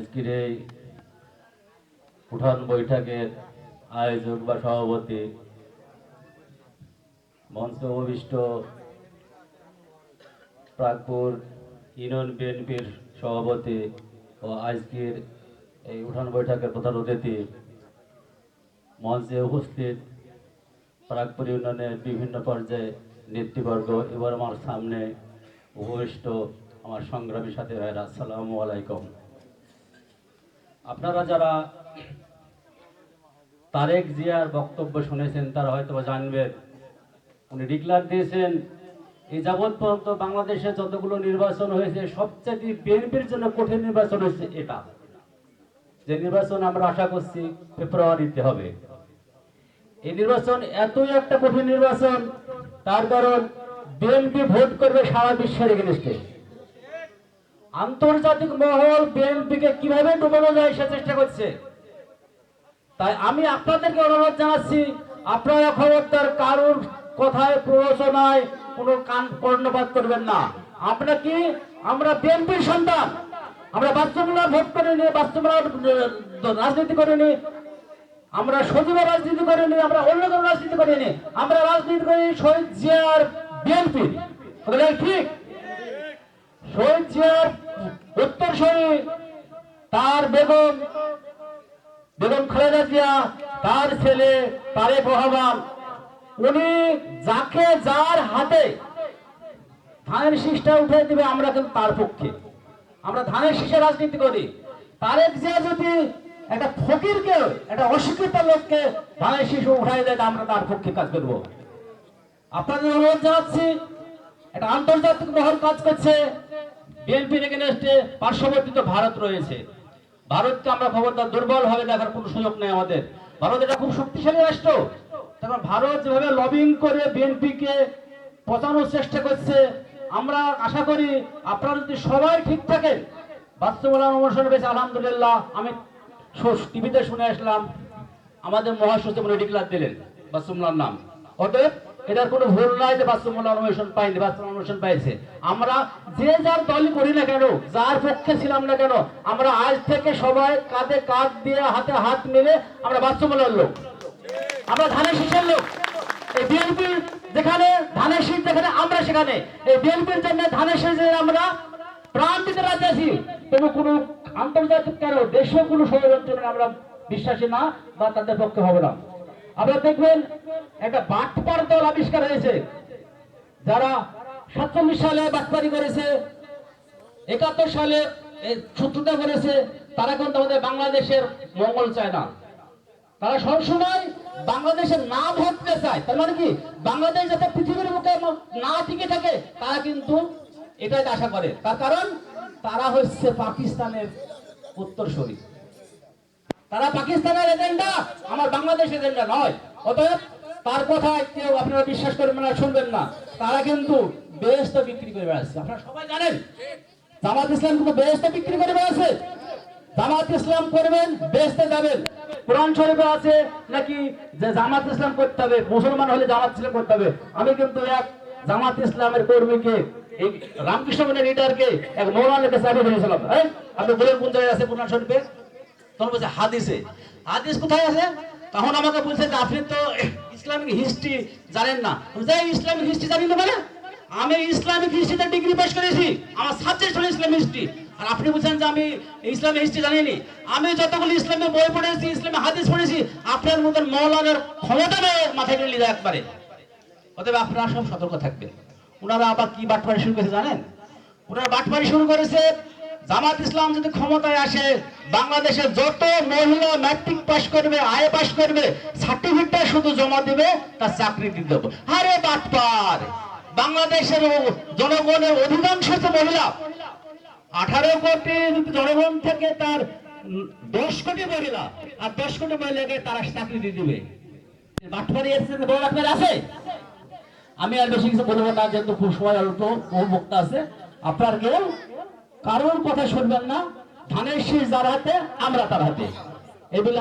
আজকের এই উঠান বৈঠকের আয়োজক বা সভাপতি, মঞ্চ অভিষ্ট, প্রাগপুর ইউনিয়ন বিএনপির সভাপতি ও আজকের এই উঠান বৈঠকের প্রধান অতিথি, মঞ্চে উপস্থিত প্রাগপুর ইউনিয়নের বিভিন্ন পর্যায়ে নেতৃবর্গ, এবার আমার সামনে উপবিষ্ট আমার সংগ্রামী সাথে ভাইরা আসসালামু আলাইকুম। আপনারা যারা তারেক জিয়ার বক্তব্য শুনেছেন, তারা হয়তো জানবেন। উনি ডিক্লার দিয়েছেন এই যাবৎ পর্যন্ত বাংলাদেশে যতগুলো নির্বাচন হয়েছে সবচেয়ে বিএনপির জন্য কঠিন নির্বাচন হয়েছে এটা। যে নির্বাচন আমরা আশা করছি ফেব্রুয়ারিতে হবে। এই নির্বাচন এতই একটা কঠিন নির্বাচন, তার কারণ বিএনপি ভোট করবে সারা বিশ্বের এগেনস্টে আন্তর্জাতিক মহল বিএনপিকে কীভাবে ডুবানো যায় সে চেষ্টা করছে। তাই আমি আপনাদেরকে অনুরোধ জানাচ্ছি, আপনারা খবরদার কারোর কথায়, প্ররোচনায় কোনো কান কর্ণপাত করবেন না। আমরা কি? আমরা বিএনপির সন্তান। আমরা বাস্তবমূলক ভোট করে নিয়ে বাস্তবমূলক রাজনীতি করে নিই আমরা সজীবের রাজনীতি করিনি, আমরা অন্য কোনো রাজনীতি করিনি। আমরা রাজনীতি করি শহীদ জিয়ার বিএনপি ঠিক? শহীদ জিয়ার উত্তরসূরি তার বেগম বেগম খালেদা জিয়া, তার ছেলে তারেক রহমান। উনি যাকে যার হাতে ধানের শীষটা উঠে দিবে, আমরা কিন্তু তার পক্ষে। আমরা ধানের শীষে রাজনীতি করি। তারেক জিয়া যদি একটা ফকিরকে, একটা অশিক্ষিত লোককে ধানের শীষ উঠাই দেয় আমরা তার পক্ষে কাজ করব। আপনাদের অনুরোধ জানাচ্ছি, একটা আন্তর্জাতিক মহল কাজ করছে। বিএনপির এগেনস্টে পার্শ্ববর্তী তো ভারত রয়েছে। ভারতকে আমরা খবরদার দুর্বল ভাবে দেখার কোনো সুযোগ নেই আমাদের। ভারত এটা খুব শক্তিশালী রাষ্ট্র। তারপর ভারত যেভাবে লবিং করে বিএনপিকে পচানোর চেষ্টা করছে, আমরা আশা করি আপনারা যদি সবাই ঠিক থাকেন, বাস্তবতা অনুসরণ পেয়েছে আলহামদুলিল্লাহ। আমি টিভিতে শুনে আসলাম, আমাদের মহাসচিব ডিক্লার দিলেন বাস্তবুল্লাহর নাম। অতএব এটার কোনো ভুল নাই যে বাস্তবমূল্য অনুবেশন পাইনি বাস্তব অনুবেশন পাইছে। আমরা যে যার দলই করি না কেন, যার পক্ষে ছিলাম না কেন, আমরা আজ থেকে সবাই কাঁধে কাঁধ দিয়ে হাতে হাত মিলে আমরা বাস্তবমূল্যের লোক। আমরা ধানের শীষের লোক। এই বিএনপি যেখানে ধানের শীষ যেখানে, আমরা সেখানে। এই বিএনপির জন্য ধানের শীষে আমরা প্রাণ দিতে রাজি আছি। তবু কোনো আন্তর্জাতিক কেন দেশীয় কোনো ষড়যন্ত্র আমরা বিশ্বাসী না বা তাদের পক্ষে হবে না। আপনারা দেখবেন একটা বাটপার দল আবিষ্কার হয়েছে। যারা সাতচল্লিশ সালে বাটপারি করেছে, একাত্তর সালে শত্রুতা করেছে, তারা কিন্তু আমাদের বাংলাদেশের মঙ্গল চায় না। তারা সবসময় বাংলাদেশের না ভাবতে চায়। তার মানে কি? বাংলাদেশ যাতে পৃথিবীর মুখে না টিকে থাকে, তারা কিন্তু এটাই আশা করে। তার কারণ, তারা হচ্ছে পাকিস্তানের উত্তরসূরি। তারা পাকিস্তানের এজেন্ডা আমার বাংলাদেশ এজেন্ডা নয়। অতএব তার কথায় কেউ আপনারা বিশ্বাস করবেন না, শুনবেন না। তারা কিন্তু বেহেস্ত বিক্রি করে বেড়াচ্ছে। আপনারা সবাই জানেন, জামাত ইসলাম কিন্তু বেহেস্ত বিক্রি করে বেড়াচ্ছে। জামাত ইসলাম করবেন বেহেস্তে যাবেন। কোরআন শরীফে আছে নাকি যে জামাত ইসলাম করতে হবে? মুসলমান হলে জামাত ইসলাম করতে হবে। আমি কিন্তু এক জামাত ইসলামের কর্মীকে, এই রামকৃষ্ণ মনের লিডারকে এক মৌলানাকে চাকরি করেছিলাম। এই, আপনি বলেন কোন জায়গায় আছে কোরআন শরীফে? তখন বলছে, হাদিসে। হাদিস কোথায় আছে? তখন আমাকে বলছে যে, আপনি তো ইসলামিক হিস্ট্রি জানেন না। যে ইসলামিক হিস্ট্রি জানি না মানে? আমি ইসলামিক হিস্ট্রিতে ডিগ্রি পাস করেছি। আমার সাবজেক্ট হলো ইসলামিক হিস্ট্রি। আর আপনি বলছেন যে, আমি ইসলামিক হিস্ট্রি জানিনি। আমি যতগুলো ইসলামের বই পড়েছি ইসলামিক হাদিস পড়েছি, আপনার মতন মৌলানার ক্ষমতা মাথায় নিয়ে একবারে। অতএব আপনারা সব সতর্ক থাকবেন। ওনারা আবার কি বাটপাড়ি শুরু করেছে জানেন? ওনারা বাটপাড়ি শুরু করেছে, জামাত ইসলাম যদি ক্ষমতায় আসে বাংলাদেশে যত মহিলা ম্যাট্রিক পাস করবে আয় পাস করবে সার্টিফিকেটটা শুধু জমা দিবে, তার চাকরি দিয়ে দেবো। আরে বাটপার বাংলাদেশের জনগণের অধিকাংশ তো মহিলা। আঠারো কোটি জনগণ থেকে তার দশ কোটি মহিলা, আর দশ কোটি মহিলাকে তারা চাকরি দিয়ে দিবে। আমি আর বেশি কিছু বলব না, যেহেতু খুব সময় অল্প, বহু বক্তা আছে। আপনার কেউ কারোর কথা শুনবেন না। ধানের শীষ যার হাতে আমরা তার হাতে এই বলে